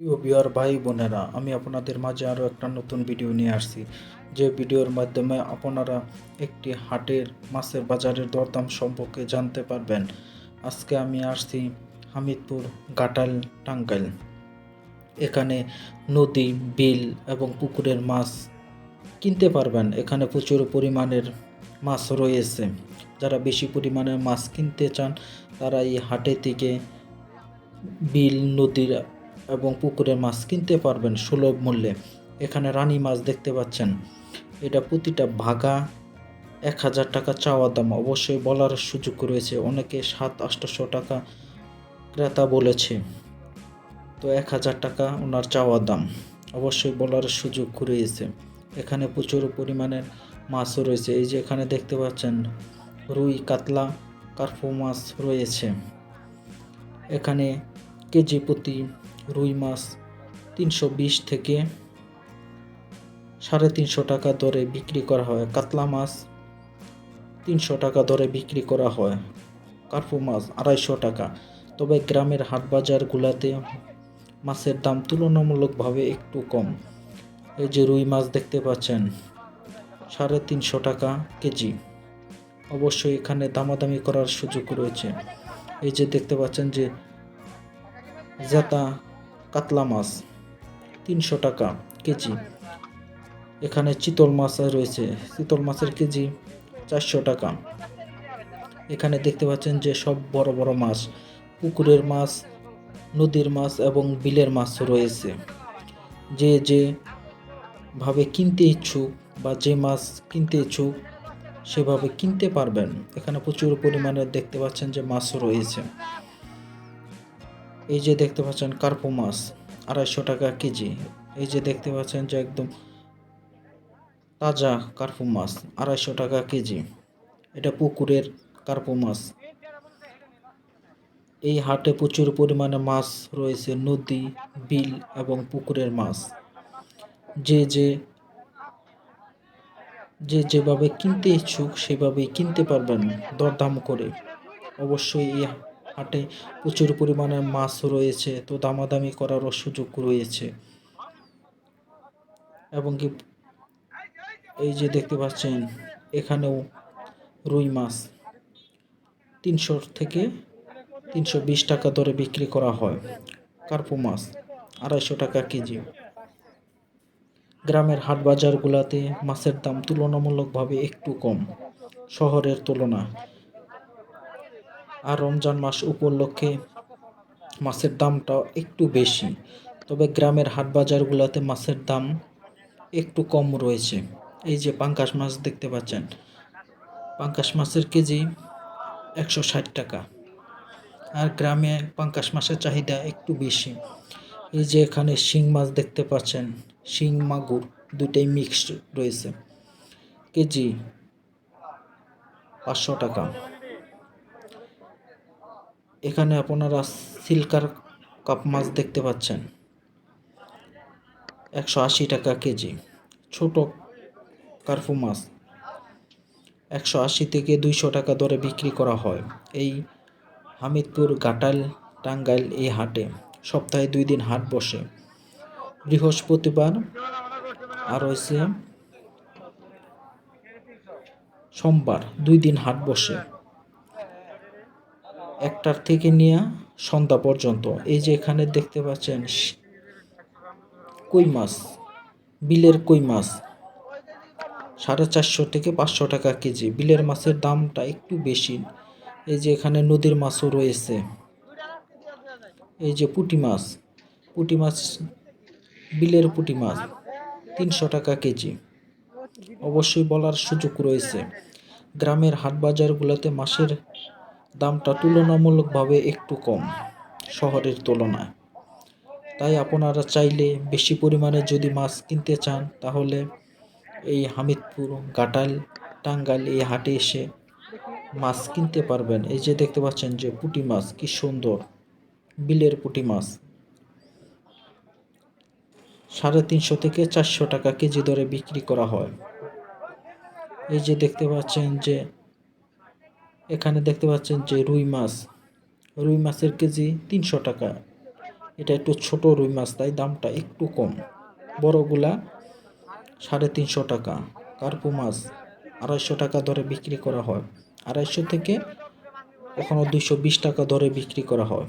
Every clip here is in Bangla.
প্রিয় বিহার ভাই বোনেরা, আমি আপনাদের মাঝে আরও একটা নতুন ভিডিও নিয়ে আসছি। যে ভিডিওর মাধ্যমে আপনারা একটি হাটের, মাছের বাজারের দরদাম সম্পর্কে জানতে পারবেন। আজকে আমি আসছি হামিদপুর গাটাল টাঙ্গাইল। এখানে নদী, বিল এবং পুকুরের মাছ কিনতে পারবেন। এখানে প্রচুর পরিমাণের মাছ রয়েছে। যারা বেশি পরিমাণের মাছ কিনতে চান, তারা এই হাটে থেকে বিল, নদীর এবং পুকুরের মাছ কিনতে পারবেন সুলভ মূল্যে। এখানে রানী মাছ দেখতে পাচ্ছেন। এটা প্রতিটা ভাগা, এক হাজার টাকা চাওয়া দাম। অবশ্যই বলার সুযোগ রয়েছে। অনেকে সাত আটশোশো টাকা ক্রেতা বলেছে। তো এক হাজার টাকা ওনার চাওয়া দাম। অবশ্যই বলার সুযোগ রয়েছে। এখানে প্রচুর পরিমাণের মাছও রয়েছে। এই যে এখানে দেখতে পাচ্ছেন, রুই, কাতলা, কার্পো মাছ রয়েছে। এখানে কেজি প্রতি রুই মাছ তিনশো বিশ থেকে সাড়ে তিনশো টাকা দরে বিক্রি করা হয়। কাতলা মাছ তিনশো টাকা দরে বিক্রি করা হয়। কার্পু মাছ আড়াইশো টাকা। তবে গ্রামের হাট বাজারগুলোতে মাছের দাম তুলনামূলকভাবে একটু কম। এই যে রুই মাছ দেখতে পাচ্ছেন, সাড়ে তিনশো টাকা কেজি। অবশ্যই এখানে দামাদামি করার সুযোগ রয়েছে। এই যে দেখতে পাচ্ছেন যে জেতা কাতলা মাছ, তিনশো টাকা কেজি। এখানে চিতল মাছ রয়েছে, চিতল মাছের কেজি চারশো টাকা। এখানে দেখতে পাচ্ছেন যে সব বড় বড় মাছ, পুকুরের মাছ, নদীর মাছ এবং বিলের মাছ রয়েছে। যে যে ভাবে কিনতে ইচ্ছুক বা যে মাছ কিনতে ইচ্ছুক, সেভাবে কিনতে পারবেন। এখানে প্রচুর পরিমাণে দেখতে পাচ্ছেন যে মাছ রয়েছে। এই যে দেখতে পাচ্ছেন কার্পো মাছ, আড়াইশো টাকা কেজি। এই যে দেখতে পাচ্ছেন যে একদম তাজা কার্পো মাছ, আড়াইশো টাকা কেজি। এটা পুকুরের কার্পো মাছ। এই হাটে প্রচুর পরিমাণে মাছ রয়েছে, নদী, বিল এবং পুকুরের মাছ। যে যে যে যেভাবে কিনতে ইচ্ছুক, সেভাবেই কিনতে পারবেন দরদাম করে। অবশ্যই এই হাটে প্রচুর পরিমাণে মাছ রয়েছে, তো দামাদামি করারও সুযোগ রয়েছে। এবং কি এই যে দেখতে পাচ্ছেন, এখানেও রুই মাছ তিনশো থেকে তিনশো বিশ টাকা দরে বিক্রি করা হয়। কার্পো মাছ আড়াইশো টাকা কেজি। গ্রামের হাট বাজারগুলোতে মাছের দাম তুলনামূলকভাবে একটু কম, শহরের তুলনা আর রমজান মাস উপলক্ষে মাছের দামটা একটু বেশি। তবে গ্রামের হাট বাজারগুলোতে মাছের দাম একটু কম রয়েছে। এই যে পাঙ্কাশ মাছ দেখতে পাচ্ছেন। পাঙ্কাশ মাছের কেজি একশো ষাট টাকা। আর গ্রামে পাঙ্কাশ মাছের চাহিদা একটু বেশি। এই যে এখানে শিং মাছ দেখতে পাচ্ছেন। শিং, মাগুর দুইটাই মিক্সড রয়েছে। কেজি পাঁচশো টাকা। এখানে আপনারা সিল্কার কাপ মাছ দেখতে পাচ্ছেন। একশো আশি টাকা কেজি। ছোট কার্ফু মাছ। একশো আশি থেকে দুইশো টাকা দরে বিক্রি করা হয়। এই হামিদপুর ঘাটাল টাঙ্গাইল এই হাটে সপ্তাহে দুই দিন হাট বসে। বৃহস্পতিবার আর হয়েছে সোমবার, দুই দিন হাট বসে। একটার থেকে নিয়ে সন্ধ্যা পর্যন্ত। এই যে এখানে দেখতে পাচ্ছেন কই মাছ? বিলের কই মাছ? সাড়ে চারশো থেকে পাঁচশো টাকা কেজি। বিলের মাছের দামটা একটু বেশি। এই যে এখানে নদীর মাছও রয়েছে। এই যে পুঁটি মাছ। পুঁটি মাছ, বিলের পুটি মাছ, তিনশো টাকা কেজি। অবশ্যই বলার সুযোগ রয়েছে। গ্রামের হাট বাজারগুলোতে মাছের দামটা তুলনামূলকভাবে একটু কম শহরের তুলনায়। তাই আপনারা চাইলে বেশি পরিমাণে যদি মাছ কিনতে চান, তাহলে এই হামিদপুর গাটাল টাঙ্গাইল এই হাটে এসে মাছ কিনতে পারবেন। এই যে দেখতে পাচ্ছেন যে পুঁটি মাছ, কি সুন্দর বিলের পুঁটি মাছ। সাড়ে তিনশো থেকে চারশো টাকা কেজি দরে বিক্রি করা হয়। এই যে দেখতে পাচ্ছেন যে এখানে দেখতে পাচ্ছেন যে রুই মাছ। রুই মাছের কেজি তিনশো টাকা। এটা একটু ছোট রুই মাছ, তাই দামটা একটু কম। বড়গুলা সাড়ে তিনশো টাকা। কার্পু মাছ আড়াইশো টাকা দরে বিক্রি করা হয়। আড়াইশো থেকে কখনো দুইশো বিশ টাকা দরে বিক্রি করা হয়।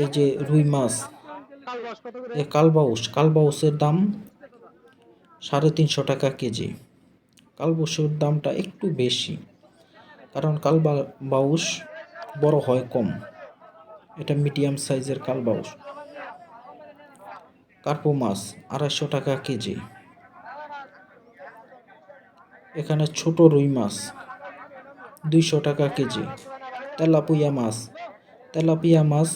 এই যে রুই মাছ কালবাউস। কালবাউসের দাম সাড়ে তিনশো টাকা কেজি। কালবাউসের দামটা একটু বেশি, কারণ কালবা বাউস বড় হয় কম। এটা মিডিয়াম সাইজের কালবাউস। কার্পো মাছ আড়াইশো টাকা কেজি। এখানে ছোট রুই মাছ দুইশো টাকা কেজি। তেলাপুয়া মাছ, তেলাপিয়া মাছ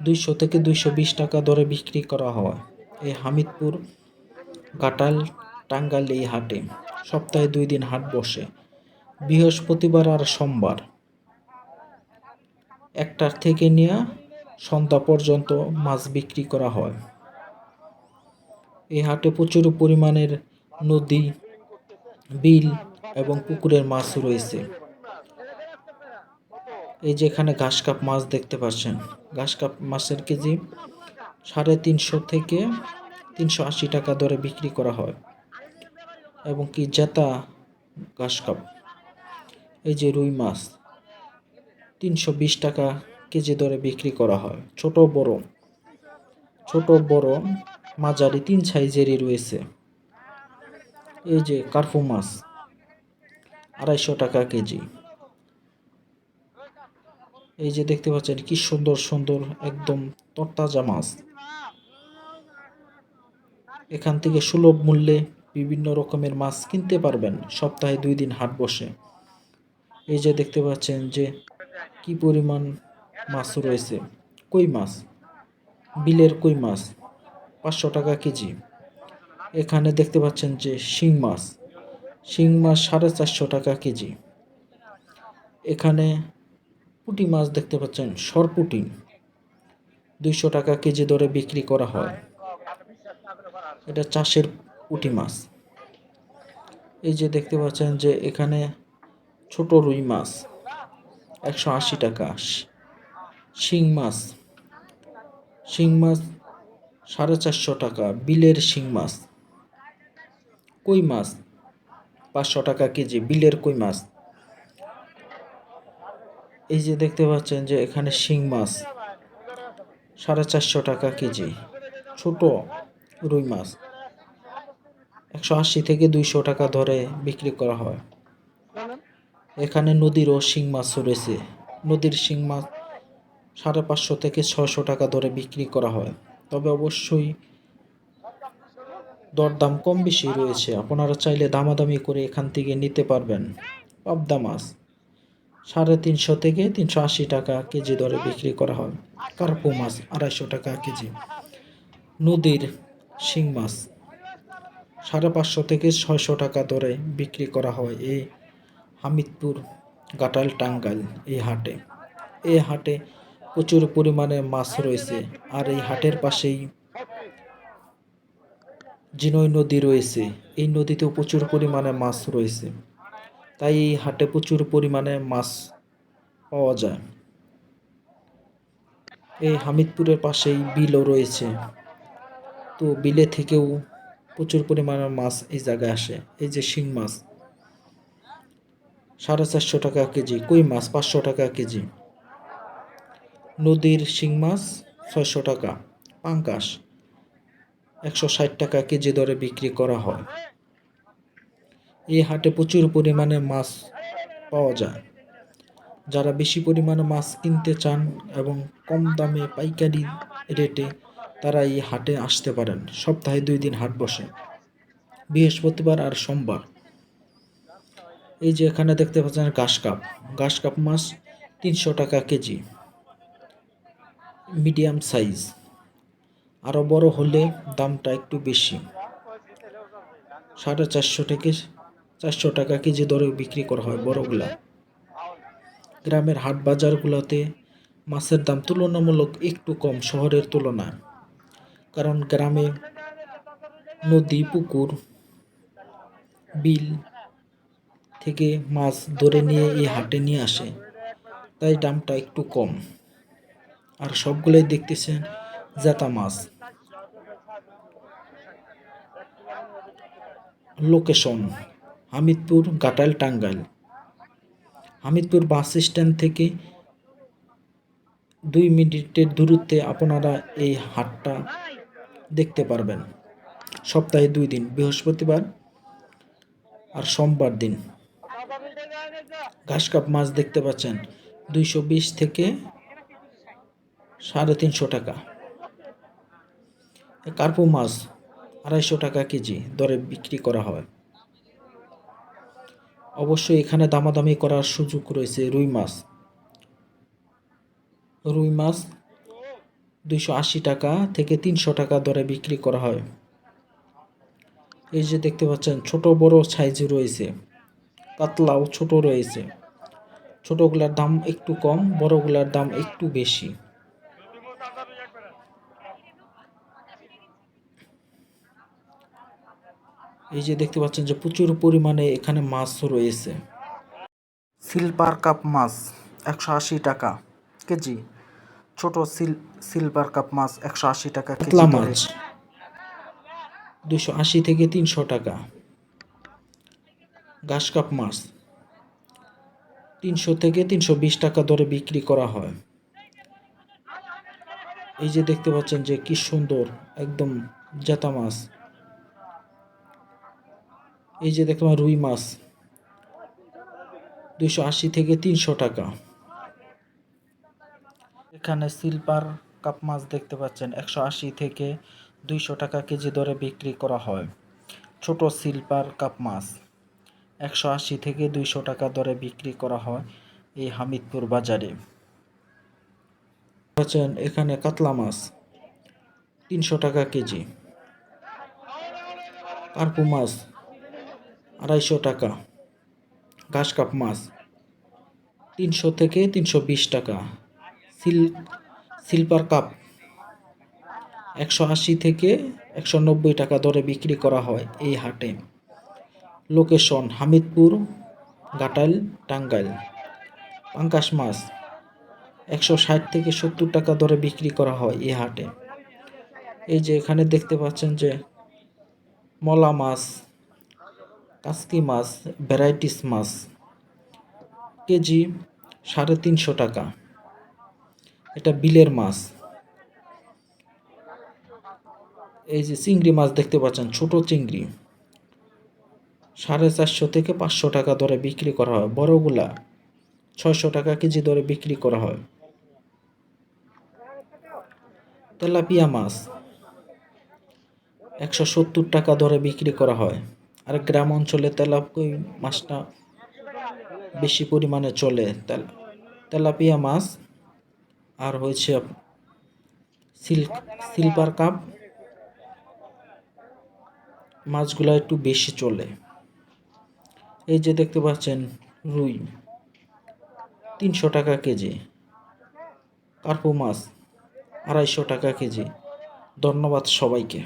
দুইশো থেকে দুইশো বিশ টাকা দরে বিক্রি করা হয়। এই হামিদপুর ঘাটাল টাঙ্গাইল এই হাটে। সপ্তাহে দুই দিন হাট বসে। বৃহস্পতিবার আর সোমবার। একটার থেকে নিয়ে সন্ধ্যা পর্যন্ত মাছ বিক্রি করা হয়। এই হাটে প্রচুর পরিমাণের নদী, বিল এবং পুকুরের মাছ রয়েছে। এই যে এখানে ঘাস কাপ মাছ দেখতে পাচ্ছেন। ঘাস কাপ মাছের কেজি সাড়ে তিনশো থেকে তিনশো আশি টাকা দরে বিক্রি করা হয়। এবং কি জেতা? ঘাস কাপ এই যে রুই মাছ, তিনশো বিশ টাকা কেজি দরে বিক্রি করা হয়। ছোট বড় ছোট বড় মাঝারি তিন সাইজেরই রয়েছে। এই যে কার্ফু মাছ, আড়াইশো টাকা কেজি। এই যে দেখতে পাচ্ছেন কি সুন্দর সুন্দর একদম তরতাজা মাছ। এখান থেকে সুলভ মূল্যে বিভিন্ন রকমের মাছ কিনতে পারবেন। সপ্তাহে দুই দিন হাট বসে। এই যে দেখতে পাচ্ছেন যে কি পরিমাণ মাছ রয়েছে। কই মাছ? বিলের কই মাছ? পাঁচশো টাকা কেজি। এখানে দেখতে পাচ্ছেন যে শিং মাছ। শিং মাছ সাড়ে চারশো টাকা কেজি। এখানে পুঁটি মাছ দেখতে পাচ্ছেন, সরপুটি। দুইশো টাকা কেজি দরে বিক্রি করা হয়। এটা চাষের পুঁটি মাছ। এই যে দেখতে পাচ্ছেন যে এখানে ছোট রুই মাছ, একশো আশি টাকা। শিং মাছ শিং মাছ সাড়ে চারশো টাকা। বিলের শিং মাছ, কই মাছ? পাঁচশো টাকা কেজি, বিলের কই মাছ? এই যে দেখতে পাচ্ছেন যে এখানে শিং মাছ, সাড়ে চারশো টাকা কেজি। ছোট রুই মাছ। একশো আশি থেকে দুইশো টাকা ধরে বিক্রি করা হয়। এখানে নদীরও শিং মাছ রয়েছে। নদীর শিং মাছ সাড়ে পাঁচশো থেকে ছয়শো টাকা ধরে বিক্রি করা হয়। তবে অবশ্যই দরদাম কম বেশি রয়েছে। আপনারা চাইলে দামাদামি করে এখান থেকে নিতে পারবেন। পাবদা মাছ সাড়ে তিনশো থেকে তিনশো আশি টাকা কেজি দরে বিক্রি করা হয়। কার্পো মাছ আড়াইশো টাকা কেজি। নদীর শিং মাছ সাড়ে পাঁচশো থেকে ছয়শো টাকা দরে বিক্রি করা হয় এই হামিদপুর গাটাল টাঙ্গাইল এই হাটে। এই হাটে প্রচুর পরিমাণে মাছ রয়েছে আর এই হাটের পাশেই জিনই নদী রয়েছে। এই নদীতেও প্রচুর পরিমাণে মাছ রয়েছে। তাই এই হাটে প্রচুর পরিমাণে মাছ পাওয়া যায়। এই হামিদপুরের পাশেই বিলও রয়েছে। তো বিলে থেকেও প্রচুর পরিমাণে মাছ এই জায়গায় আসে। এই যে শিং মাছ। সাড়ে চারশো টাকা কেজি। কই মাছ? পাঁচশো টাকা কেজি। নদীর শিং মাছ ছয়শো টাকা। পাঙ্কাশ একশো ষাট টাকা কেজি দরে বিক্রি করা হয়। এই হাটে প্রচুর পরিমাণে মাছ পাওয়া যায়। যারা বেশি পরিমাণে মাছ কিনতে চান এবং কম দামে পাইকারি রেটে তারা এই হাটে আসতে পারেন। সপ্তাহে দুই দিন হাট বসে। বৃহস্পতিবার আর সোমবার। এই যে এখানে দেখতে পাচ্ছেন ঘাস কাপ। কাপ মাছ তিনশো টাকা কেজি। Medium size. আরও বড় হলে দামটা একটু বেশি। সাড়ে চারশো থেকে চারশো টাকা কেজি দরে বিক্রি করা হয় বড়গুলা। গ্রামের হাট বাজারগুলোতে মাছের দাম তুলনামূলক একটু কম শহরের তুলনায়। কারণ গ্রামে নদী, পুকুর, বিল থেকে মাছ ধরে নিয়ে এই হাটে নিয়ে আসে। তাই দামটা একটু কম। আর সবগুলোই দেখতেছেন জেতা মাছ। Location, Hamidpur Ghatail Tangail. Hamidpur bus stand থেকে দুই মিনিটের দূরত্বে আপনারা এই হাটটা দেখতে পারবেন। সপ্তাহে দুই দিন, বৃহস্পতিবার আর সোমবার দিন। ঘাস কাপ মাছ দেখতে পাচ্ছেন, দুইশো বিশ থেকে সাড়ে তিনশো টাকা। কার্পু মাছ, আড়াইশো টাকা কেজি দরে বিক্রি করা হয়। অবশ্যই এখানে দামাদামি করার সুযোগ রয়েছে রুই মাছ। রুই মাছ দুইশো আশি টাকা থেকে তিনশো টাকা দরে বিক্রি করা হয়। এই যে দেখতে পাচ্ছেন, ছোট বড় সাইজ রয়েছে পাতলাও ছোট রয়েছে। ছোটগুলার দাম একটু কম, বড়গুলার দাম একটু বেশি। এই যে দেখতে পাচ্ছেন যে প্রচুর পরিমাণে এখানে মাছ রয়েছে। সিলভার কাপ মাছ, একশো আশি টাকা কেজি। ছোট সিল সিলভার কাপ মাছ একশো আশি টাকা কাতলা মাছ দুশো আশি থেকে তিনশো টাকা। ঘাস কাপ মাছ তিনশো থেকে তিনশো বিশ টাকা দরে বিক্রি করা হয়। এই যে দেখতে পাচ্ছেন যে কি সুন্দর একদম জেতা মাছ। এই যে দেখলাম রুই মাছ দুশো আশি থেকে তিনশো টাকা। এখানে সিলভার কাপ মাছ দেখতে পাচ্ছেন। একশো আশি থেকে দুইশো টাকা কেজি দরে বিক্রি করা হয়। ছোট সিলভার কাপ মাছ। একশো আশি থেকে দুইশো টাকা দরে বিক্রি করা হয় এই হামিদপুর বাজারে। পাচ্ছেন এখানে কাতলা মাছ, তিনশো টাকা কেজি। কার্পু মাছ, আড়াইশো টাকা। ঘাস কাপ মাছ, তিনশো থেকে তিনশো বিশ টাকা। সিলভার কাপ একশো আশি থেকে একশো নব্বই টাকা দরে বিক্রি করা হয় এই হাটে। লোকেশন হামিদপুর গাটাইল টাঙ্গাইল। পাঙ্কাশ মাছ একশো ষাট থেকে সত্তর টাকা দরে বিক্রি করা হয় এই হাটে। এই যে এখানে দেখতে পাচ্ছেন যে মলা মাছ, কাসকি মাছ, ভ্যারাইটিস মাছ, কেজি সাড়ে তিনশো টাকা। এটা বিলের মাছ। এই যে চিংড়ি মাছ দেখতে পাচ্ছেন, ছোট চিংড়ি। সাড়ে চারশো থেকে পাঁচশো টাকা দরে বিক্রি করা হয়। বড়গুলা ছয়শো টাকা কেজি দরে বিক্রি করা হয়। তেলাপিয়া মাছ একশো সত্তর টাকা দরে বিক্রি করা হয়। আর গ্রাম অঞ্চলে তেলাপই মাছটা বেশি পরিমাণে চলে। তেল, তেলাপিয়া মাছ আর হয়েছে সিল্ক, সিলভার কাপ। মাছগুলো একটু বেশি চলে। এই যে দেখতে পাচ্ছেন রুই, তিনশো টাকা কেজি। কার্পু মাছ, আড়াইশো টাকা কেজি। ধন্যবাদ সবাইকে।